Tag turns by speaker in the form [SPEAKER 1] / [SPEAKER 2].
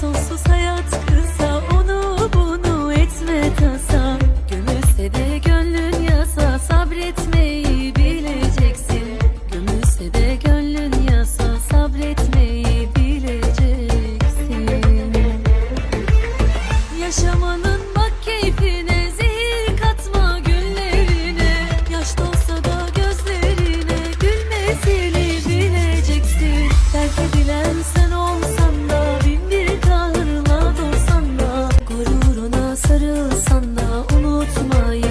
[SPEAKER 1] Sonsuz hayat unutmayın.